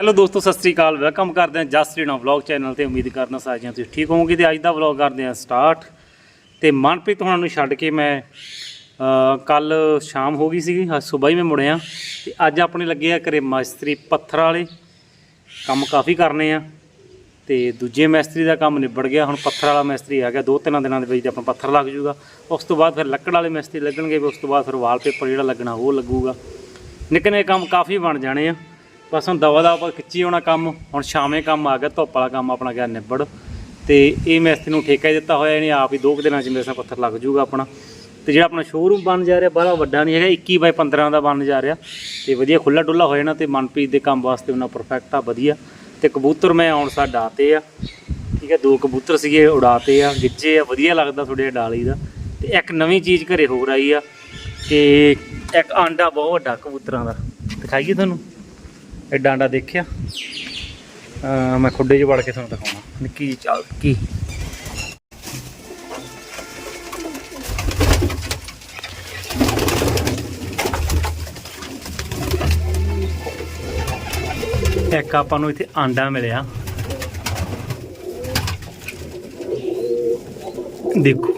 Hello ਦੋਸਤੋ, ਸਤਿ ਸ੍ਰੀ ਅਕਾਲ। ਵੈਲਕਮ ਕਰਦੇ ਹਾਂ ਜਸ ਰੀਨਾ ਵਲੌਗ ਚੈਨਲ ਤੇ। ਉਮੀਦ ਕਰਨਾ ਸਾਰਿਆਂ ਤੁਸੀਂ ਠੀਕ ਹੋਵੋਗੇ ਤੇ ਅੱਜ ਦਾ ਵਲੌਗ ਕਰਦੇ ਹਾਂ ਸਟਾਰਟ। ਤੇ ਮਨਪ੍ਰੀਤ ਉਹਨਾਂ ਨੂੰ ਛੱਡ ਕੇ ਮੈਂ ਕੱਲ ਸ਼ਾਮ ਹੋ ਗਈ ਸੀਗੀ, ਅੱਜ ਸਵੇਰ ਹੀ ਮੈਂ ਮੁੜਿਆ। ਤੇ ਅੱਜ ਆਪਣੇ ਲੱਗੇ ਆ ਕਰੇ ਮਿਸਤਰੀ ਪੱਥਰ ਵਾਲੇ। ਕੰਮ ਕਾਫੀ ਕਰਨੇ ਆ। ਤੇ ਦੂਜੇ ਮਿਸਤਰੀ ਦਾ ਕੰਮ ਨਿਬੜ ਗਿਆ। ਹੁਣ ਪੱਥਰ ਵਾਲਾ ਮਿਸਤਰੀ ਆ ਗਿਆ ਦੋ ਤਿੰਨ ਦਿਨਾਂ ਦੇ ਵਿੱਚ ਆਪਣਾ ਪੱਥਰ ਲੱਗ ਜੂਗਾ ਉਸ ਤੋਂ ਬਾਅਦ ਫਿਰ ਲੱਕੜ ਵਾਲੇ ਮਿਸਤਰੀ ਲੱਗਣਗੇ ਉਸ ਤੋਂ ਬਾਅਦ ਫਿਰ ਵਾਲਪੇਪਰ ਜਿਹੜਾ ਲੱਗਣਾ ਉਹ ਲੱਗੂਗਾ। ਨਿੱਕੇ ਨਿੱਕੇ ਕੰਮ ਕਾਫੀ ਬਣ ਜਾਣੇ ਆ। ਬਸ ਹੁਣ ਦਵਾ ਦਾ ਆਪਾਂ ਖਿੱਚੀ ਹੋਣਾ ਕੰਮ, ਹੁਣ ਸ਼ਾਮੇ ਕੰਮ ਆ ਗਿਆ, ਧੁੱਪ ਵਾਲਾ ਕੰਮ ਆਪਣਾ ਗਿਆ ਨਿਬੜ। ਤੇ ਇਹ ਮਿਸਤਰੀ ਨੂੰ ਠੇਕਾ ਹੀ ਦਿੱਤਾ ਹੋਇਆ, ਇਹਨੇ ਆਪ ਹੀ ਦੋ ਕੁ ਦਿਨਾਂ ਚ ਮੇਰੇ ਸਾਹ ਪੱਥਰ ਲੱਗ ਜੂਗਾ ਆਪਣਾ। ਤੇ ਜਿਹੜਾ ਆਪਣਾ ਸ਼ੋਰੂਮ ਬਣ ਜਾ ਰਿਹਾ ਬੜਾ ਵੱਡਾ ਨਹੀਂ ਹੈਗਾ 21 ਬਾਈ 15 ਦਾ ਬਣ ਜਾ ਰਿਹਾ। ਤੇ ਵਧੀਆ ਖੁੱਲਾ ਡੁੱਲਾ ਹੋ ਜਾਣਾ ਤੇ ਮਨਪ੍ਰੀਤ ਦੇ ਕੰਮ ਵਾਸਤੇ ਉਹਨਾਂ ਪਰਫੈਕਟ ਆ, ਵਧੀਆ। ਤੇ ਕਬੂਤਰ ਮੈਂ ਆਉਣ ਸਾਰ ਡਾਤੇ ਆ। ਠੀਕ ਹੈ, ਦੋ ਕਬੂਤਰ ਸੀਗੇ, ਉਡਾਤੇ ਆ, ਗਿੱਜੇ ਆ, ਵਧੀਆ ਲੱਗਦਾ ਤੁਹਾਡੇ ਡਾਲੀ ਦਾ। ਤੇ ਇੱਕ ਨਵੀਂ ਚੀਜ਼ ਘਰੇ ਹੋਰ ਆਈ ਆ, ਕਿ ਇੱਕ ਆਂਡਾ ਬਹੁਤ ਵੱਡਾ ਕਬੂਤਰਾਂ ਦਾ। ਦਿਖਾਈਏ ਤੁਹਾਨੂੰ। ਐਡਾ ਆਂਡਾ ਦੇਖਿਆ? ਮੈਂ ਖੁੱਡੇ 'ਚ ਵੜ ਕੇ ਤੁਹਾਨੂੰ ਦਿਖਾਉਣਾ। ਨਿੱਕੀ ਜਿਹੀ ਚਾਲ, ਕੀ? ਇੱਕ ਆਪਾਂ ਨੂੰ ਇੱਥੇ ਆਂਡਾ ਮਿਲਿਆ। ਦੇਖੋ।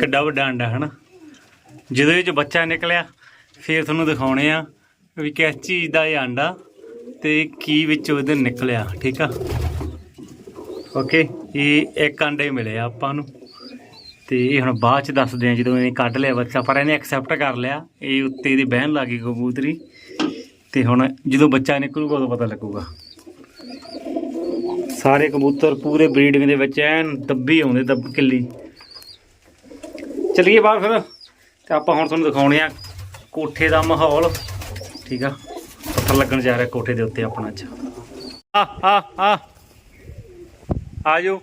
ਕਿੱਡਾ ਵੱਡਾ ਆਂਡਾ ਹੈ ਨਾ ਇਹ ਚ ਬੱਚਾ ਨਿਕਲਿਆ, ਫਿਰ ਤੁਹਾਨੂੰ ਦਿਖਾਉਣੇ ਆ ਵੀ ਕਿਸ ਚੀਜ਼ ਦਾ ਇਹ ਆਂਡਾ ਤੇ ਕੀ ਵਿੱਚੋਂ ਇਹਦੇ ਨਿਕਲਿਆ, ਠੀਕ ਆ? ਓਕੇ ਇਹ ਇੱਕ ਆਂਡੇ ਮਿਲੇ ਆ ਆਪਾਂ ਨੂੰ। ਤੇ ਇਹ ਹੁਣ ਬਾਅਦ ਚ ਦੱਸਦੇ ਆ, ਜਦੋਂ ਇਹਨੇ ਕੱਢ ਲਿਆ ਬੱਚਾ, ਪਰ ਇਹਨੇ ਐਕਸੈਪਟ ਕਰ ਲਿਆ, ਇਹ ਉੱਤੇ ਇਹਦੀ ਬਹਿਣ ਲੱਗੀ ਕਬੂਤਰੀ। ਤੇ ਹੁਣ ਜਦੋਂ ਬੱਚਾ ਨਿਕਲੂਗਾ, ਉਦੋਂ ਪਤਾ ਲੱਗੂਗਾ। ਸਾਰੇ ਕਬੂਤਰ ਪੂਰੇ ਬਰੀਡਿੰਗ ਦੇ ਵਿੱਚ ਐਨ ਦੱਬੀ ਆਉਂਦੇ ਦੱਬ ਕਿੱਲੀ। ਚਲਿਏ ਬਾਹਰ ਫਿਰ। ਤੇ ਆਪਾਂ ਹੁਣ ਤੁਹਾਨੂੰ ਦਿਖਾਉਣੇ ਆ ਕੋਠੇ ਦਾ ਮਾਹੌਲ। ਠੀਕ ਆ? ਪੱਥਰ ਲੱਗਣ ਜਾ ਰਿਹਾ ਕੋਠੇ ਦੇ ਉੱਤੇ ਆਪਣਾ ਅੱਜ। ਆ ਆ ਆ। ਆਜੋ।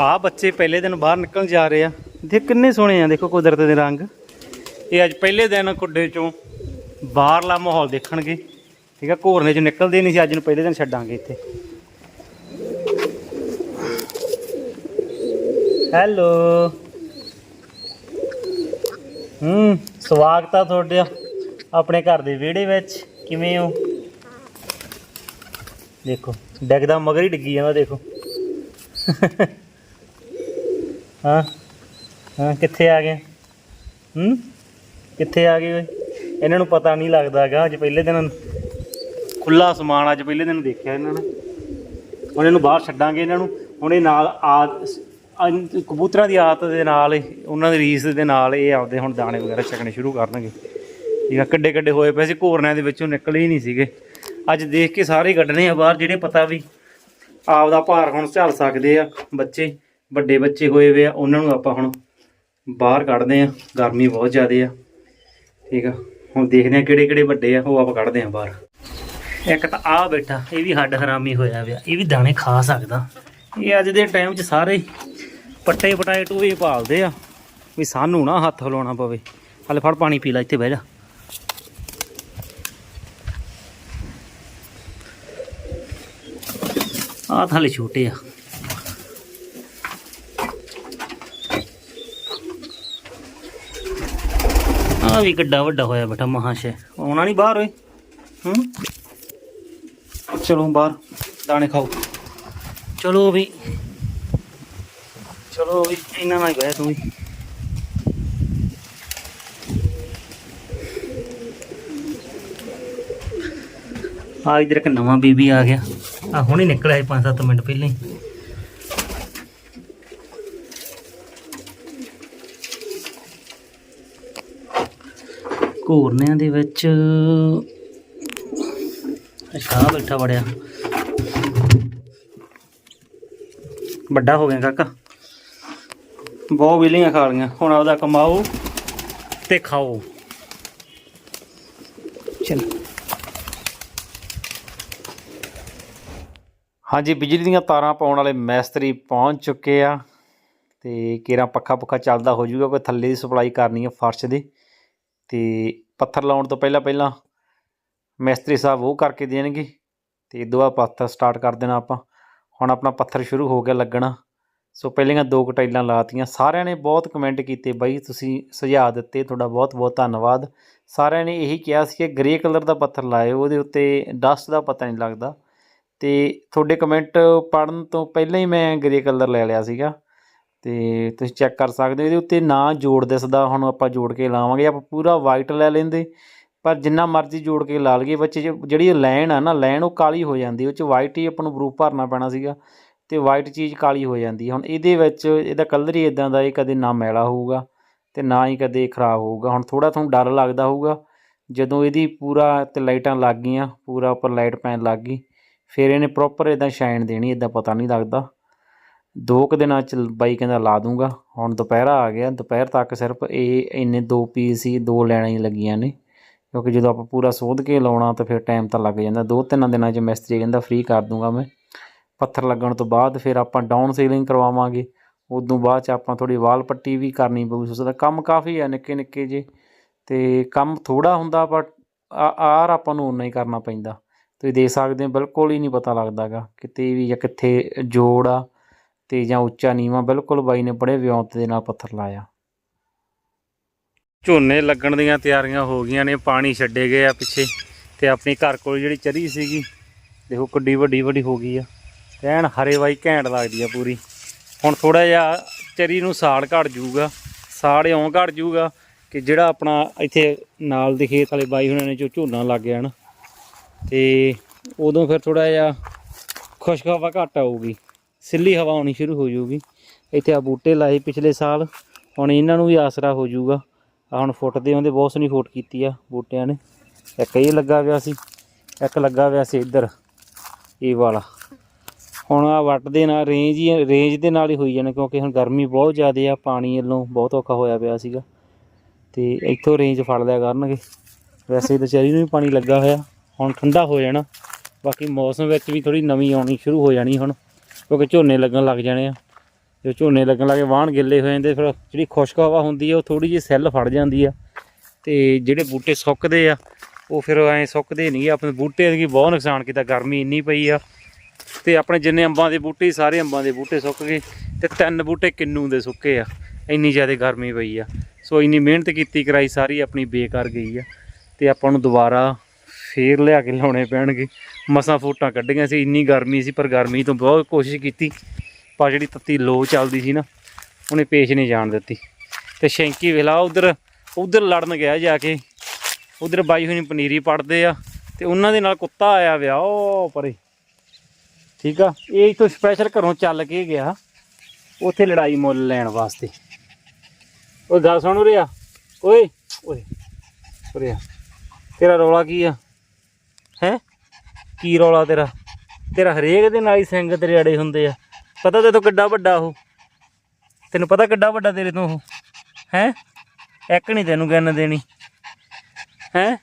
ਆ ਬੱਚੇ ਪਹਿਲੇ ਦਿਨ ਬਾਹਰ ਨਿਕਲਣ ਜਾ ਰਹੇ ਆ। ਦੇਖ ਕਿੰਨੇ ਸੋਹਣੇ ਆ, ਦੇਖੋ ਕੁਦਰਤ ਦੇ ਰੰਗ। ਇਹ ਅੱਜ ਪਹਿਲੇ ਦਿਨ ਕੁੱਡੇ ਚੋਂ। ਬਾਹਰਲਾ ਮਾਹੌਲ ਦੇਖਣਗੇ। ਠੀਕ ਆ, ਘੋਰਨੇ 'ਚ ਨਿਕਲਦੇ ਨਹੀਂ ਸੀ, ਅੱਜ ਨੂੰ ਪਹਿਲੇ ਦਿਨ ਛੱਡਾਂਗੇ ਇੱਥੇ। ਹੈਲੋ ਹੂੰ, ਸਵਾਗਤ ਆ ਤੁਹਾਡਾ ਆਪਣੇ ਘਰ ਦੇ ਵਿਹੜੇ ਵਿੱਚ। ਕਿਵੇਂ ਹੋ? ਦੇਖੋ, ਡਿੱਗਦਾ ਮਗਰ ਹੀ ਡਿੱਗੀ ਜਾਂਦਾ, ਦੇਖੋ। ਹਾਂ ਹਾਂ, ਕਿੱਥੇ ਆ ਗਏ? ਹੂੰ, ਕਿੱਥੇ ਆ ਗਏ ਓਏ? ਇਹਨਾਂ ਨੂੰ ਪਤਾ ਨਹੀਂ ਲੱਗਦਾਗਾ ਅੱਜ ਪਹਿਲੇ ਦਿਨ ਖੁੱਲਾ ਸਮਾਨ ਅੱਜ ਪਹਿਲੇ ਦਿਨ ਦੇਖਿਆ ਇਹਨਾਂ ਨੇ। ਹੁਣ ਇਹਨੂੰ ਬਾਹਰ ਛੱਡਾਂਗੇ ਇਹਨਾਂ ਨੂੰ। ਹੁਣ ਇਹ ਨਾਲ ਆ ਕਬੂਤਰਾਂ ਦੀ ਆਦਤ ਦੇ ਨਾਲ ਉਹਨਾਂ ਦੀ ਰੀਸ ਦੇ ਨਾਲ ਇਹ ਆਪਦੇ ਹੁਣ ਦਾਣੇ ਵਗੈਰਾ ਛਕਣੇ ਸ਼ੁਰੂ ਕਰਨਗੇ। ਠੀਕ ਆ ਕੱਡੇ ਕੱਡੇ ਹੋਏ ਪਏ ਸੀ, ਘੋਰਨਿਆਂ ਦੇ ਵਿੱਚੋਂ ਨਿਕਲੇ ਹੀ ਨਹੀਂ ਸੀਗੇ। ਅੱਜ ਦੇਖ ਕੇ ਸਾਰੇ ਕੱਢਣੇ ਆ ਬਾਹਰ, ਜਿਹੜੇ ਪਤਾ ਵੀ ਆਪਦਾ ਭਾਰ ਹੁਣ ਝੱਲ ਸਕਦੇ ਆ ਬੱਚੇ, ਵੱਡੇ ਬੱਚੇ ਹੋਏ ਵੇ ਆ, ਉਹਨਾਂ ਨੂੰ ਆਪਾਂ ਹੁਣ ਬਾਹਰ ਕੱਢਦੇ ਆ। ਗਰਮੀ ਬਹੁਤ ਜ਼ਿਆਦੇ ਆ। ਠੀਕ ਆ। ਹੁਣ ਦੇਖਦੇ ਆ ਕਿਹੜੇ ਕਿਹੜੇ ਵੱਡੇ ਆ, ਉਹ ਆਪਾਂ ਕੱਢਦੇ ਆ ਬਾਹਰ। ਇੱਕ ਤਾਂ ਆ ਬੈਠਾ, ਇਹ ਵੀ ਹੱਡ ਹਰਾਮੀ ਹੋਇਆ ਪਿਆ, ਇਹ ਵੀ ਦਾਣੇ ਖਾ ਸਕਦਾ। ਇਹ ਅੱਜ ਦੇ ਟਾਈਮ 'ਚ ਸਾਰੇ ਪੱਟੇ ਪਟਾਏ ਟੂਏ ਪਾਲਦੇ ਆ, ਵੀ ਸਾਨੂੰ ਨਾ ਹੱਥ ਹਿਲਾਉਣਾ ਪਵੇ। ਹਲੇ ਫੜ ਪਾਣੀ ਪੀ ਲੈ, ਇੱਥੇ ਬਹਿ ਜਾ। ਆਹ ਥਾਲੇ ਛੋਟੇ ਆ। ਆ ਵੀ ਕਿੱਡਾ ਵੱਡਾ ਹੋਇਆ ਬੇਟਾ ਮਹਾਸ਼ੈ। ਆਉਣਾ ਨਹੀਂ ਬਾਹਰ ਓਏ। ਹੂੰ? ਚਲੋ ਬਾਹਰ, ਦਾਣੇ ਖਾਓ। ਚਲੋ ਵੀ। ਚਲੋ ਵੀ, ਇਹਨਾਂ ਨਾਲ ਗਏ ਤੂੰ ਵੀ। ਆ ਇਧਰ ਇੱਕ ਨਵਾਂ ਬੀਬੀ ਆ ਗਿਆ। ਆ ਹੁਣੇ ਨਿਕਲਿਆ 5-7 ਮਿੰਟ ਪਹਿਲਾਂ ਹੀ। ਘੋਰਨਿਆਂ ਦੇ ਵਿੱਚ। ਅੱਛਾ ਬੈਠਾ ਬੜਿਆ ਵੱਡਾ ਹੋ ਗਿਆ ਕਾਕਾ। ਬਹੁਤ ਵਿਲੀਆਂ ਖਾ ਲੀਆਂ ਹੁਣ ਆਪਦਾ ਕਮਾਓ ਤੇ ਖਾਓ। ਚਲ। ਹਾਂਜੀ, ਬਿਜਲੀ ਦੀਆਂ ਤਾਰਾਂ ਪਾਉਣ ਵਾਲੇ ਮੈਸਤਰੀ ਪਹੁੰਚ ਚੁੱਕੇ ਆ। ਤੇ ਕੇਰਾ ਪੱਖਾ ਪੁੱਖਾ ਚੱਲਦਾ ਹੋ ਜਾਊਗਾ, ਕੋਈ ਥੱਲੇ ਦੀ ਸਪਲਾਈ ਕਰਨੀ ਹੈ ਫਰਸ਼ ਦੀ। ਤੇ ਪੱਥਰ ਲਾਉਣ ਤੋਂ ਪਹਿਲਾਂ ਪਹਿਲਾਂ ਮਿਸਤਰੀ ਸਾਹਿਬ ਉਹ ਕਰਕੇ ਦੇਣਗੇ ਤੇ ਇਦੋਂ ਬਾਅਦ ਪੱਥਰ ਸਟਾਰਟ ਕਰ ਦੇਣਾ ਆਪਾਂ। ਹੁਣ ਆਪਣਾ ਪੱਥਰ ਸ਼ੁਰੂ ਹੋ ਗਿਆ ਲੱਗਣਾ। ਸੋ ਪਹਿਲੀਆਂ ਦੋ ਕਟਾਈਲਾਂ ਲਾਤੀਆਂ। ਸਾਰਿਆਂ ਨੇ ਬਹੁਤ ਕਮੈਂਟ ਕੀਤੇ ਬਾਈ, ਤੁਸੀਂ ਸੁਝਾਅ ਦਿੱਤੇ, ਤੁਹਾਡਾ ਬਹੁਤ ਬਹੁਤ ਧੰਨਵਾਦ। ਸਾਰਿਆਂ ਨੇ ਇਹੀ ਕਿਹਾ ਸੀ ਕਿ ਗ੍ਰੇ ਕਲਰ ਦਾ ਪੱਥਰ ਲਾਇਓ, ਉਹਦੇ ਉੱਤੇ ਡਸਟ ਦਾ ਪਤਾ ਨਹੀਂ ਲੱਗਦਾ। ਤੇ ਤੁਹਾਡੇ ਕਮੈਂਟ ਪੜਨ ਤੋਂ ਪਹਿਲਾਂ ਹੀ ਮੈਂ ਗ੍ਰੇ ਕਲਰ ਲੈ ਲਿਆ ਸੀਗਾ। ਤੇ ਤੁਸੀਂ ਚੈੱਕ ਕਰ ਸਕਦੇ ਹੋ, ਇਹਦੇ ਉੱਤੇ ਨਾ ਜੋੜ ਦਿਸਦਾ, ਹੁਣ ਆਪਾਂ ਜੋੜ ਕੇ ਲਾਵਾਂਗੇ, ਆਪਾਂ ਪੂਰਾ ਵਾਈਟ ਲੈ ਲੈਂਦੇ, ਪਰ ਜਿੰਨਾ ਮਰਜ਼ੀ ਜੋੜ ਕੇ ਲਾ ਲਈਏ ਬੱਚੇ ਜਿਹੜੀ ਲਾਈਨ ਆ ਨਾ ਲਾਈਨ ਉਹ ਕਾਲੀ ਹੋ ਜਾਂਦੀ, ਉਹ ਚ ਵਾਈਟ ਹੀ ਆਪਾਂ ਨੂੰ ਬਰੂਪ ਭਰਨਾ ਪੈਣਾ ਸੀਗਾ, ਤੇ ਵਾਈਟ ਚੀਜ਼ ਕਾਲੀ ਹੋ ਜਾਂਦੀ ਹੁਣ ਇਹਦੇ ਵਿੱਚ ਇਹਦਾ ਕਲਰ ਹੀ ਇਦਾਂ ਦਾ, ਇਹ ਕਦੇ ਨਾ ਮੈਲਾ ਹੋਊਗਾ, ਤੇ ਨਾ ਹੀ ਕਦੇ ਖਰਾਬ ਹੋਊਗਾ। ਹੁਣ ਥੋੜਾ ਤੁਹਾਨੂੰ ਡਰ ਲੱਗਦਾ ਹੋਊਗਾ, ਜਦੋਂ ਇਹਦੀ ਪੂਰਾ ਤੇ ਲਾਈਟਾਂ ਲੱਗ ਗਈਆਂ, ਪੂਰਾ ਉੱਪਰ ਲਾਈਟ ਪੈਣ ਲੱਗ ਗਈ, ਫਿਰ ਇਹਨੇ ਪ੍ਰੋਪਰ ਇਦਾਂ ਸ਼ਾਈਨ ਦੇਣੀ ਇਦਾਂ ਪਤਾ ਨਹੀਂ ਲੱਗਦਾ। ਦੋ ਕੁ ਦਿਨਾਂ ਚ ਬਾਈ ਕਹਿੰਦਾ ਲਾ ਦੂੰਗਾ। ਹੁਣ ਦੁਪਹਿਰਾ ਆ ਗਿਆ। ਦੁਪਹਿਰ ਤੱਕ ਸਿਰਫ ਇਹ ਇੰਨੇ ਦੋ ਪੀਸ ਹੀ, ਦੋ ਲੈਣਾਂ ਹੀ ਲੱਗੀਆਂ ਨੇ। ਕਿਉਂਕਿ ਜਦੋਂ ਆਪਾਂ ਪੂਰਾ ਸੋਧ ਕੇ ਲਾਉਣਾ ਤਾਂ ਫਿਰ ਟਾਈਮ ਤਾਂ ਲੱਗ ਜਾਂਦਾ। ਦੋ ਤਿੰਨ ਦਿਨਾਂ 'ਚ ਮਿਸਤਰੀ ਕਹਿੰਦਾ ਫ੍ਰੀ ਕਰ ਦੂੰਗਾ ਮੈਂ। ਪੱਥਰ ਲੱਗਣ ਤੋਂ ਬਾਅਦ ਫਿਰ ਆਪਾਂ ਡਾਊਨ ਸੀਲਿੰਗ ਕਰਵਾਵਾਂਗੇ। ਉਦੋਂ ਬਾਅਦ 'ਚ ਆਪਾਂ ਥੋੜੀ ਵਾਲ ਪੱਟੀ ਵੀ ਕਰਨੀ ਪਊ। ਉਸ ਕੰਮ ਕਾਫੀ ਆ ਨਿੱਕੇ ਨਿੱਕੇ ਜੇ। ਤੇ ਕੰਮ ਥੋੜਾ ਹੁੰਦਾ ਬਟ ਆਰ ਆਪਾਂ ਨੂੰ ਉਨਾ ਹੀ ਕਰਨਾ ਪੈਂਦਾ। ਤੁਸੀਂ ਦੇਖ ਸਕਦੇ ਹੋ, ਬਿਲਕੁਲ ਹੀ ਨਹੀਂ ਪਤਾ ਲੱਗਦਾਗਾ ਕਿਤੇ ਵੀ ਜਾਂ ਕਿੱਥੇ ਜੋੜ ਆ। ਤੇ ਜਾਂ ਉੱਚਾ ਨੀਵਾਂ ਬਿਲਕੁਲ ਬਾਈ ਨੇ ਬੜੇ ਵਿਉਂਤ ਦੇ ਨਾਲ ਪੱਥਰ ਲਾਇਆ। ਝੋਨੇ ਲੱਗਣ ਦੀਆਂ ਤਿਆਰੀਆਂ ਹੋ ਗਈਆਂ ਨੇ, ਪਾਣੀ ਛੱਡੇ ਗਏ ਆ ਪਿੱਛੇ ਤੇ ਆਪਣੀ ਘਰ ਕੋਲ ਜਿਹੜੀ ਚਰੀ ਸੀਗੀ, ਦੇਖੋ ਕਿੱਡੀ ਵੱਡੀ ਵੱਡੀ ਹੋ ਗਈ ਆ। ਤੇ ਐਨ ਹਰੇ ਬਾਈ ਘੈਂਟ ਲੱਗਦੀ ਆ ਪੂਰੀ। ਹੁਣ ਥੋੜਾ ਜਿਹਾ ਚਰੀ ਨੂੰ ਸਾੜ ਘੜ ਜੂਗਾ, ਸਾੜ ਇਉਂ ਘੜ ਜੂਗਾ ਕਿ ਜਿਹੜਾ ਆਪਣਾ ਇੱਥੇ ਨਾਲ ਦੇ ਖੇਤ ਵਾਲੇ ਬਾਈ ਹੁਣਾਂ ਨੇ ਜੋ ਝੋਨਾ ਲੱਗ ਗਿਆ ਨਾ, ਤੇ ਉਦੋਂ ਫਿਰ ਥੋੜਾ ਜਿਹਾ ਖੁਸ਼ਕ ਹਵਾ ਘੱਟ ਆਊਗੀ। ਸਿੱਲੀ ਹਵਾ ਆਉਣੀ ਸ਼ੁਰੂ ਹੋ ਜਾਊਗੀ। ਇੱਥੇ ਆ ਬੂਟੇ ਲਾਏ ਪਿਛਲੇ ਸਾਲ, ਹੁਣ ਇਹਨਾਂ ਨੂੰ ਵੀ ਆਸਰਾ ਹੋ ਜਾਊਗਾ। ਆ ਹੁਣ ਫੁੱਟਦੇ ਆਉਂਦੇ, ਬਹੁਤ ਸੋਹਣੀ ਫੁੱਟ ਕੀਤੀ ਆ ਬੂਟਿਆਂ ਨੇ। ਇੱਕ ਇਹ ਲੱਗਾ ਪਿਆ ਸੀ, ਇੱਕ ਲੱਗਾ ਪਿਆ ਸੀ ਇੱਧਰ, ਇਹ ਵਾਲਾ। ਹੁਣ ਆ ਵੱਟ ਦੇ ਨਾਲ ਰੇਂਜ ਹੀ, ਰੇਂਜ ਦੇ ਨਾਲ ਹੀ ਹੋਈ ਜਾਣਾ, ਕਿਉਂਕਿ ਹੁਣ ਗਰਮੀ ਬਹੁਤ ਜ਼ਿਆਦਾ ਆ, ਪਾਣੀ ਵੱਲੋਂ ਬਹੁਤ ਔਖਾ ਹੋਇਆ ਪਿਆ ਸੀਗਾ। ਤੇ ਇੱਥੋਂ ਰੇਂਜ ਫੜ ਲਿਆ ਕਰਨਗੇ। ਵੈਸੇ ਤਾਂ ਚਰੀ ਨੂੰ ਵੀ ਪਾਣੀ ਲੱਗਾ ਹੋਇਆ, ਹੁਣ ਠੰਡਾ ਹੋ ਜਾਣਾ। ਬਾਕੀ ਮੌਸਮ ਵਿੱਚ ਵੀ ਥੋੜੀ ਨਵੀਂ ਆਉਣੀ ਸ਼ੁਰੂ ਹੋ ਜਾਣੀ ਹੁਣ। ਕਿਉਂਕਿ ਝੋਨੇ ਲੱਗਣ ਲੱਗ ਜਾਣੇ ਆ। ਜੋ ਝੋਨੇ ਲੱਗਣ ਲੱਗੇ ਵਾਹਣ ਗਿੱਲੇ ਹੋ ਜਾਂਦੇ, ਫਿਰ ਜਿਹੜੀ ਖੁਸ਼ਕ ਹਵਾ ਹੁੰਦੀ ਆ, ਉਹ ਥੋੜੀ ਜਿਹੀ ਸੈੱਲ ਫੜ ਜਾਂਦੀ ਆ। ਤੇ ਜਿਹੜੇ ਬੂਟੇ ਸੁੱਕਦੇ ਆ, ਉਹ ਫਿਰ ਐ ਸੁੱਕਦੇ ਨਹੀਂ ਆਪਣੇ ਬੂਟੇ ਦੀ ਬਹੁਤ ਨੁਕਸਾਨ ਕੀਤਾ, ਗਰਮੀ ਇੰਨੀ ਪਈ ਆ। ਤੇ ਆਪਣੇ ਜਿੰਨੇ ਅੰਬਾਂ ਦੇ ਬੂਟੇ ਸਾਰੇ ਅੰਬਾਂ ਦੇ ਬੂਟੇ ਸੁੱਕ ਗਏ। ਤੇ ਤਿੰਨ ਬੂਟੇ ਕਿੰਨੂ ਦੇ ਸੁੱਕੇ ਆ। ਇੰਨੀ ਜ਼ਿਆਦਾ ਗਰਮੀ ਪਈ ਆ। ਸੋ ਇੰਨੀ ਮਿਹਨਤ ਕੀਤੀ ਕਰਾਈ, ਸਾਰੀ ਆਪਣੀ ਬੇਕਾਰ ਗਈ ਆ। ਤੇ ਆਪਾਂ ਨੂੰ ਦੁਬਾਰਾ ਫੇਰ ਲਿਆ ਕੇ ਲਾਉਣੇ ਪੈਣਗੇ। ਮਸਾਂ ਫੋਟਾਂ ਕੱਢੀਆਂ ਸੀ, ਇੰਨੀ ਗਰਮੀ ਸੀ, ਪਰ ਗਰਮੀ ਤੋਂ ਬਹੁਤ ਕੋਸ਼ਿਸ਼ ਕੀਤੀ। ਪਰ ਜਿਹੜੀ ਤੱਤੀ ਲੋ ਚੱਲਦੀ ਸੀ ਨਾ, ਉਹਨੇ ਪੇਸ਼ ਨਹੀਂ ਜਾਣ ਦਿੱਤੀ। ਤੇ ਸ਼ੈਂਕੀ ਵੇਲਾ ਉਧਰ ਉਧਰ ਲੜਨ ਗਿਆ ਜਾ ਕੇ। ਉਧਰ ਬਾਈ ਹੋਣੀ ਪਨੀਰੀ ਪੜਦੇ ਆ, ਤੇ ਉਹਨਾਂ ਦੇ ਨਾਲ ਕੁੱਤਾ ਆਇਆ ਵਿਆ, ਉਹ ਪਰੇ। ਠੀਕ ਆ? ਇਹ ਇਥੋਂ ਸਪੈਸ਼ਲ ਘਰੋਂ ਚੱਲ ਕੇ ਗਿਆ। ਉੱਥੇ ਲੜਾਈ ਮੁੱਲ ਲੈਣ ਵਾਸਤੇ। ਉਹ ਗੱਲ ਸੁਣ ਰਿਹਾ ਓਏ ਓਏ ਰਿਹਾ ਤੇਰਾ ਰੌਲਾ ਕੀ ਆ? ਹੈ? ਕੀ ਰੌਲਾ ਤੇਰਾ? ਤੇਰਾ ਹਰੇਕ ਦੇ ਨਾਲ ਹੀ ਸਿੰਘ ਤੇਰੇ ਅੜੇ ਹੁੰਦੇ ਆ। ਪਤਾ ਤੇ ਤੂੰ ਕਿੱਡਾ ਵੱਡਾ ਉਹ? ਤੈਨੂੰ ਪਤਾ ਕਿੱਡਾ ਵੱਡਾ ਤੇਰੇ ਤੋਂ ਉਹ? ਹੈ? ਇੱਕ ਨਹੀਂ ਤੈਨੂੰ ਗਿਣ ਦੇਣੀ। ਹੈ?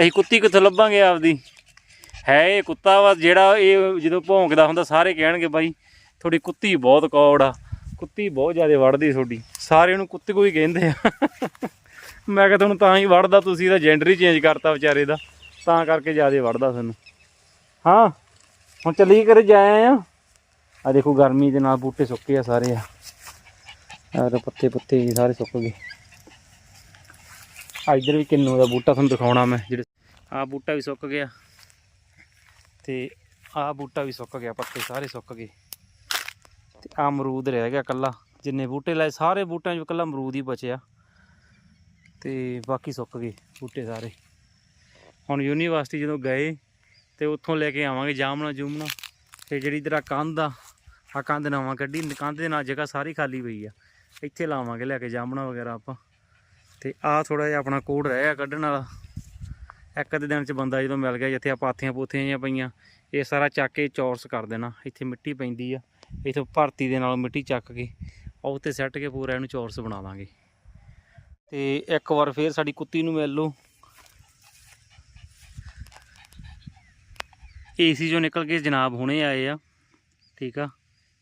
ਅਸੀਂ ਕੁੱਤੀ ਕਿੱਥੋਂ ਲੱਭਾਂਗੇ ਆਪਦੀ? ਹੈ ਇਹ ਕੁੱਤਾ ਵਾ ਜਿਹੜਾ ਇਹ ਜਦੋਂ ਭੌਂਕਦਾ ਹੁੰਦਾ, ਸਾਰੇ ਕਹਿਣਗੇ ਬਾਈ, ਤੁਹਾਡੀ ਕੁੱਤੀ ਬਹੁਤ ਕੌੜ ਆ। ਕੁੱਤੀ ਬਹੁਤ ਜ਼ਿਆਦਾ ਵੜਦੀ ਤੁਹਾਡੀ। ਸਾਰੇ ਉਹਨੂੰ ਕੁੱਤੇ ਕੋਈ ਕਹਿੰਦੇ ਆ। ਮੈਂ ਕਿਹਾ ਤੁਹਾਨੂੰ ਤਾਂ ਹੀ ਵੜਦਾ ਤੁਸੀਂ, ਇਹਦਾ ਜੈਂਡਰ ਹੀ ਚੇਂਜ ਕਰਤਾ ਵਿਚਾਰੇ ਦਾ। ਤਾਂ ਕਰਕੇ ਜ਼ਿਆਦਾ ਵੜਦਾ ਸਾਨੂੰ। ਹਾਂ, ਹੁਣ ਚੱਲੀ ਕਰ ਜਾਇਆ ਆ ਆ ਦੇਖੋ ਗਰਮੀ ਦੇ ਨਾਲ ਬੂਟੇ ਸੁੱਕੇ ਆ ਸਾਰੇ ਆ। ਆਹ ਪੱਤੇ ਪੁੱਤੇ ਜੀ ਸਾਰੇ ਸੁੱਕ ਗਏ। ਆ ਇੱਧਰ ਵੀ ਕਿੰਨੂ ਦਾ ਬੂਟਾ ਤੁਹਾਨੂੰ ਦਿਖਾਉਣਾ ਮੈਂ, ਜਿਹੜੇ ਆ ਬੂਟਾ ਵੀ ਸੁੱਕ ਗਿਆ। ਤੇ ਆ ਬੂਟਾ ਵੀ ਸੁੱਕ ਗਿਆ, ਪੱਤੇ ਸਾਰੇ ਸੁੱਕ ਗਏ। ਤੇ ਆ ਅਮਰੂਦ ਰਹਿ ਗਿਆ ਕੱਲਾ ਜਿੰਨੇ ਬੂਟੇ ਲਾਏ, ਸਾਰੇ ਬੂਟਿਆਂ 'ਚ ਕੱਲਾ ਅਮਰੂਦ ਹੀ ਬਚਿਆ। ਤੇ ਬਾਕੀ ਸੁੱਕ ਗਏ ਬੂਟੇ ਸਾਰੇ। ਹੁਣ ਯੂਨੀਵਰਸਿਟੀ ਜਦੋਂ ਗਏ ਤੇ ਉੱਥੋਂ ਲੈ ਕੇ ਆਵਾਂਗੇ ਜਾਮਣਾ ਜੂਮਣਾ। ਤੇ ਜਿਹੜੀ ਇਧਰ ਆ ਕੰਧ ਆ ਆ ਕੰਧ ਨਵਾਂ ਕੱਢੀ, ਕੰਧ ਦੇ ਨਾਲ ਜਗ੍ਹਾ ਸਾਰੀ ਖਾਲੀ ਪਈ ਆ। ਇੱਥੇ ਲਾਵਾਂਗੇ ਲੈ ਕੇ ਜਾਮਣਾ ਵਗੈਰਾ ਆਪਾਂ। ਤੇ ਆ ਥੋੜਾ ਜਿਹਾ ਆਪਣਾ ਕੋਡ ਰਹਿ ਗਿਆ ਕੱਢਣ ਵਾਲਾ। ਇੱਕ ਅੱਧੇ ਦਿਨ ਚ ਬੰਦਾ ਜਦੋਂ ਮਿਲ ਗਿਆ, ਜਿੱਥੇ ਆ ਪਾਥੀਆਂ ਪੂਥੀਆਂ ਜਿਹੀਆਂ ਪਈਆਂ, ਇਹ ਸਾਰਾ ਚੱਕ ਕੇ ਚੌਰਸ ਕਰ ਦੇਣਾ। ਇੱਥੇ ਮਿੱਟੀ ਪੈਂਦੀ ਆ। ਇਥੋਂ ਭਰਤੀ ਦੇ ਨਾਲ ਮਿੱਟੀ ਚੱਕ ਕੇ, ਉਹ ਉੱਤੇ ਸੱਟ ਕੇ ਪੂਰਾ ਇਹਨੂੰ ਚੌਰਸ ਬਣਾ ਦਾਂਗੇ। ਤੇ ਇੱਕ ਵਾਰ ਫੇਰ ਸਾਡੀ ਕੁੱਤੀ ਨੂੰ ਮਿਲ ਲਓ। ਏਸੀ ਚੋਂ ਨਿਕਲ ਕੇ ਜਨਾਬ ਹੁਣੇ ਆਏ ਆ, ਠੀਕ ਆ?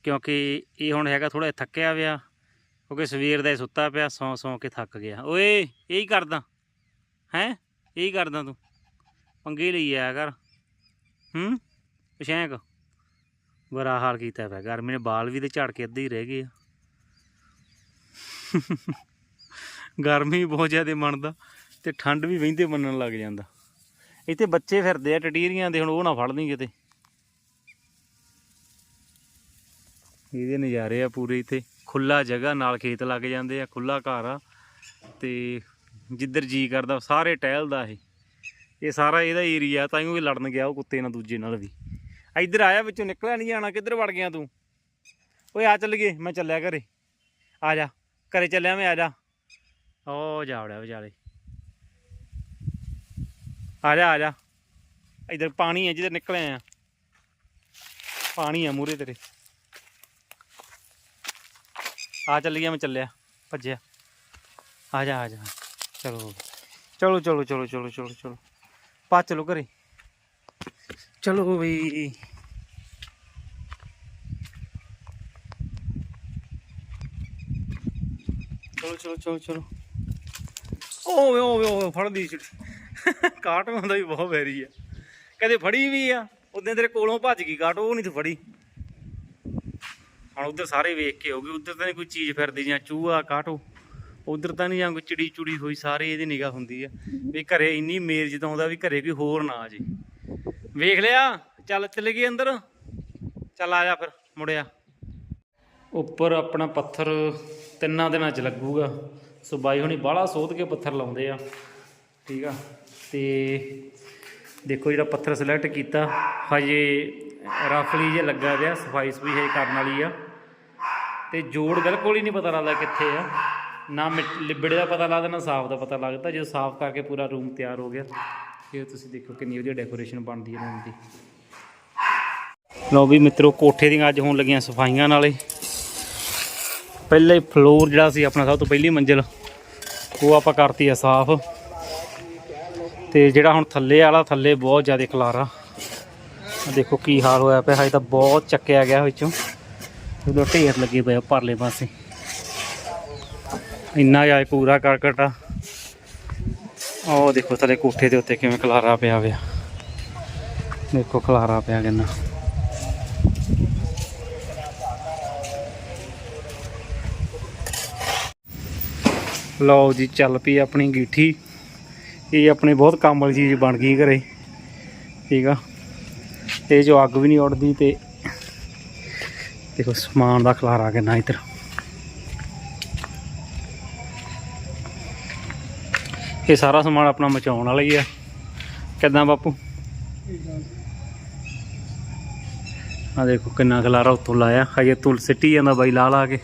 ਕਿਉਂਕਿ ਇਹ ਹੁਣ ਹੈਗਾ ਥੋੜਾ ਥੱਕਿਆ ਪਿਆ, ਕਿਉਂਕਿ ਸਵੇਰ ਦਾ ਇਹ ਸੁੱਤਾ ਪਿਆ, ਸੌਂ ਸੌਂ ਕੇ ਥੱਕ ਗਿਆ। ਓਏ, ਇਹ ਹੀ ਕਰਦਾ, ਹੈ? ਇਹ ਹੀ ਕਰਦਾ ਤੂੰ? ਪੰਗੇ ਲਈ ਆਇਆ ਕਰ। ਹੂੰ? ਪਛੈਂਕ। ਬੁਰਾ ਹਾਲ ਕੀਤਾ ਪਿਆ ਗਰਮੀ ਨੇ ਬਾਲ ਵੀ ਤੇ ਝੜ ਕੇ ਅੱਧੇ ਹੀ ਰਹਿ ਗਏ ਆ। ਗਰਮੀ ਬਹੁਤ ਜ਼ਿਆਦਾ ਮੰਨਦਾ ਤੇ ਠੰਡ ਵੀ ਵਹਿੰਦੇ ਮੰਨਣ ਲੱਗ ਜਾਂਦਾ। ਇੱਥੇ ਬੱਚੇ ਫਿਰਦੇ ਆ ਟਟੀਰੀਆਂ ਦੇ, ਹੁਣ ਉਹ ਨਾ ਫੜ ਲਈ ਕਿਤੇ। ਇਹਦੇ ਨਜ਼ਾਰੇ ਆ ਪੂਰੇ ਇੱਥੇ। ਖੁੱਲਾ ਜਗ੍ਹਾ, ਨਾਲ ਖੇਤ ਲੱਗ ਜਾਂਦੇ ਆ ਖੁੱਲਾ ਘਰ ਆ। ਤੇ ਜਿੱਧਰ ਜੀ ਕਰਦਾ, ਸਾਰੇ ਟਹਿਲਦਾ ਇਹ। ਇਹ ਸਾਰਾ ਇਹਦਾ ਏਰੀਆ ਤਾਂ ਹੀ ਲੜਨ ਗਿਆ, ਉਹ ਕੁੱਤੇ ਨਾਲ ਦੂਜੇ ਨਾਲ ਵੀ। ਇੱਧਰ ਆਇਆ, ਵਿੱਚੋਂ ਨਿਕਲਿਆ ਨਹੀਂ ਜਾਣਾ, ਕਿੱਧਰ ਵੜ ਗਿਆ ਤੂੰ? ਓਏ, ਆ ਚੱਲ ਗਏ, ਮੈਂ ਚੱਲਿਆ ਘਰੇ। ਆ ਜਾ, ਘਰੇ ਚੱਲਿਆ ਮੈਂ, ਆ ਜਾ। ਓ ਜਾ ਵਿਚਾਲੇ। ਆ ਜਾ ਆ ਜਾ ਇੱਧਰ ਪਾਣੀ ਹੈ, ਜਿੱਧਰ ਨਿਕਲਿਆ ਆ। ਪਾਣੀ ਆ ਮੂਰੇ ਤੇਰੇ। ਆ ਚੱਲ ਗਿਆ ਮੈਂ ਚੱਲਿਆ। ਭੱਜਿਆ। ਆ ਜਾ ਆ ਜਾ ਚਲੋ। ਚਲੋ ਚਲੋ ਚਲੋ ਚਲੋ ਚਲੋ ਚਲੋ। ਪਾ ਚਲੋ ਘਰੇ। ਚਲੋ ਬਈ ਚਲੋ ਚਲੋ ਚਲੋ ਚਲੋ। ਓਏ ਓਏ ਓਏ ਫੜਦੀ ਛਿੜ ਕਾਟੋਂ ਦਾ ਵੀ ਬਹੁਤ ਵੈਰੀ ਆ। ਕਦੇ ਫੜੀ ਵੀ ਆ ਉਦੋਂ ਤੇਰੇ ਕੋਲੋਂ ਭੱਜ ਗਈ ਕਾਟੋ ਉਹ ਨਹੀਂ ਤੂੰ ਫੜੀ। ਹੁਣ ਉਧਰ ਸਾਰੇ ਵੇਖ ਕੇ ਹੋਗੇ ਉਧਰ ਤਾਂ ਨਹੀਂ ਕੋਈ ਚੀਜ਼ ਫਿਰਦੀ ਜਾਂ ਚੂਹਾ, ਕਾਟੋ। ਉਧਰ ਤਾਂ ਨਹੀਂ ਜਾਂ ਕੋਈ ਚਿੜੀ ਚੁੜੀ ਹੋਈ, ਸਾਰੇ ਇਹਦੀ ਨਿਗਾਹ ਹੁੰਦੀ ਆ, ਵੀ ਘਰੇ ਇੰਨੀ ਮੇਰ ਜਦੋਂ ਆਉਂਦਾ ਵੀ ਘਰੇ ਕੋਈ ਹੋਰ ਨਾ ਆ ਜੇ। ਵੇਖ ਲਿਆ, ਚੱਲ ਚਲੇ ਗਏ ਅੰਦਰ। ਚੱਲ ਆ ਜਾ ਫਿਰ, ਮੁੜਿਆ। ਉੱਪਰ ਆਪਣਾ ਪੱਥਰ ਤਿੰਨਾਂ ਦਿਨਾਂ ਚ ਲੱਗੂਗਾ। ਸੋ ਬਾਈ ਹੁਣੀ ਬਾਹਲਾ ਸੋਧ ਕੇ ਪੱਥਰ ਲਾਉਂਦੇ ਆ। ਠੀਕ ਆ। ਤੇ ਦੇਖੋ ਜਿਹੜਾ ਪੱਥਰ ਸਿਲੈਕਟ ਕੀਤਾ, ਹਜੇ ਰਫਲੀ ਜੇ ਲੱਗਾ ਪਿਆ ਸਫ਼ਾਈ ਸਫ਼ਾਈ ਹਜੇ ਕਰਨ ਵਾਲੀ ਆ। ਤੇ ਜੋੜ ਬਿਲਕੁਲ ਹੀ ਨਹੀਂ ਪਤਾ ਲੱਗਦਾ ਕਿੱਥੇ ਆ। ਨਾ ਮਿੱਟ- ਲਿਬੜੇ ਦਾ ਪਤਾ ਲੱਗਦਾ, ਨਾ ਸਾਫ਼ ਦਾ ਪਤਾ ਲੱਗਦਾ। ਜਦੋਂ ਸਾਫ਼ ਕਰਕੇ ਪੂਰਾ ਰੂਮ ਤਿਆਰ ਹੋ ਗਿਆ, ਫਿਰ ਤੁਸੀਂ ਦੇਖੋ ਕਿੰਨੀ ਵਧੀਆ ਡੈਕੋਰੇਸ਼ਨ ਬਣਦੀ ਹੈ ਰੂਮ ਦੀ। ਲਓ ਵੀ ਮਿੱਤਰੋ, ਕੋਠੇ ਦੀਆਂ ਅੱਜ ਹੋਣ ਲੱਗੀਆਂ ਸਫਾਈਆਂ ਨਾਲੇ। ਪਹਿਲੇ ਫਲੋਰ ਜਿਹੜਾ ਸੀ ਆਪਣਾ ਸਭ ਤੋਂ ਪਹਿਲੀ ਮੰਜ਼ਿਲ, ਉਹ ਆਪਾਂ ਕਰਤੀ ਆ ਸਾਫ਼। ਤੇ ਜਿਹੜਾ ਹੁਣ ਥੱਲੇ ਵਾਲਾ, ਥੱਲੇ ਬਹੁਤ ਜ਼ਿਆਦਾ ਖਲਾਰਾ। ਦੇਖੋ ਕੀ ਹਾਲ ਹੋਇਆ ਪਿਆ, ਹਜੇ ਤਾਂ ਬਹੁਤ ਚੱਕਿਆ ਗਿਆ ਵਿੱਚੋਂ। ਉਦੋਂ ਢੇਰ ਲੱਗੇ ਪਏ ਪਰਲੇ ਪਾਸੇ। ਇੰਨਾ ਜਾਏ ਪੂਰਾ ਕਰਕਟ ਆ। ਉਹ ਦੇਖੋ ਥੱਲੇ ਕੋਠੇ ਦੇ ਉੱਤੇ ਕਿਵੇਂ ਖਲਾਰਾ ਪਿਆ ਹੋਇਆ। ਦੇਖੋ ਖਲਾਰਾ ਪਿਆ ਕਿੰਨਾ। ਲਓ ਜੀ, ਚੱਲ ਪਈ ਆਪਣੀ ਗੀਠੀ। ਇਹ ਆਪਣੇ ਬਹੁਤ ਕੰਮ ਵਾਲੀ ਚੀਜ਼ ਬਣ ਗਈ ਘਰੇ, ਠੀਕ ਆ। ਇਹ ਜੋ ਅੱਗ ਵੀ ਨਹੀਂ ਉੱਡਦੀ ਤੇ ਦੇਖੋ ਸਮਾਨ ਦਾ ਖਲਾਰਾ ਕਿੰਨਾ ਇੱਧਰ। ਇਹ ਸਾਰਾ ਸਮਾਨ ਆਪਣਾ ਮਚਾਉਣ ਵਾਲਾ ਹੀ ਆ। ਕਿੱਦਾਂ ਬਾਪੂ? ਆ ਦੇਖੋ ਕਿੰਨਾ ਖਲਾਰਾ ਉੱਤੋਂ ਲਾਇਆ। ਹਜੇ ਤੁਲ ਸਿੱਟੀ ਜਾਂਦਾ ਬਾਈ ਲਾ ਲਾ ਕੇ।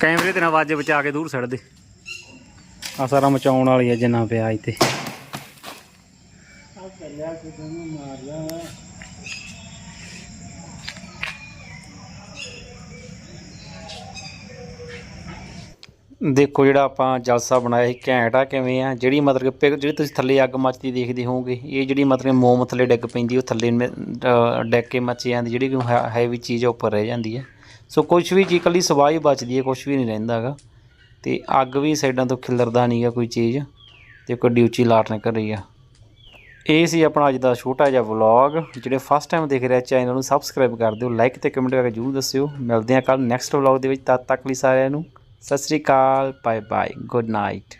ਕੈਮਰੇ ਤੇ ਨਾ ਆਵਾਜ਼ ਬਚਾ ਕੇ ਦੂਰ ਛੱਡ ਦੇ ਆ ਸਾਰਾ ਮਚਾਉਣ ਵਾਲੀ ਆ ਜਿੰਨਾ ਪਿਆ ਇੱਥੇ ਦੇਖੋ ਜਿਹੜਾ ਆਪਾਂ ਜਲਸਾ ਬਣਾਇਆ ਸੀ ਘੈਂਟ ਆ ਕਿਵੇਂ ਆ ਜਿਹੜੀ ਮਤਲਬ ਕਿ ਜਿਹੜੀ ਤੁਸੀਂ ਥੱਲੇ ਅੱਗ ਮੱਚਦੀ ਦੇਖਦੇ ਹੋਵੋਗੇ ਇਹ ਜਿਹੜੀ ਮਤਲਬ ਕਿ ਮੋਮ ਥੱਲੇ ਡਿੱਗ ਪੈਂਦੀ ਉਹ ਥੱਲੇ ਡਿੱਗ ਕੇ ਮੱਚ ਜਾਂਦੀ ਜਿਹੜੀ ਕਿ ਹੈਵੀ ਚੀਜ਼ ਉੱਪਰ ਰਹਿ ਜਾਂਦੀ ਹੈ ਸੋ ਕੁਝ ਵੀ ਚੀਜ਼ ਇਕੱਲੀ ਸਵਾਹ ਹੀ ਬਚਦੀ ਹੈ ਕੁਝ ਵੀ ਨਹੀਂ ਰਹਿੰਦਾ ਹੈਗਾ। ਤੇ ਅੱਗ ਵੀ ਸਾਈਡਾਂ ਤੋਂ ਖਿਲਰਦਾ ਨਹੀਂਗਾ ਕੋਈ ਚੀਜ਼, ਤੇ ਕੋਈ ਡਿਊਚੀ ਲਾਟ ਨਿਕਲ ਰਹੀ ਆ। ਇਹ ਸੀ ਆਪਣਾ ਅੱਜ ਦਾ ਛੋਟਾ ਜਿਹਾ ਵਲੌਗ ਜਿਹੜੇ ਫਸਟ ਟਾਈਮ ਦੇਖ ਰਿਹਾ ਚੈਨਲ ਨੂੰ ਸਬਸਕ੍ਰਾਈਬ ਕਰ ਦਿਓ ਲਾਈਕ ਤੇ ਕਮੈਂਟ ਕਰਕੇ ਜਰੂਰ ਦੱਸਿਓ। ਮਿਲਦੇ ਹਾਂ ਕੱਲ ਨੈਕਸਟ ਵਲੌਗ ਦੇ ਵਿੱਚ, ਤਦ ਤੱਕ ਲਈ ਸਾਰਿਆਂ ਨੂੰ, ਸਤਿ ਸ੍ਰੀ ਅਕਾਲ ਬਾਏ ਬਾਏ ਗੁੱਡ ਨਾਈਟ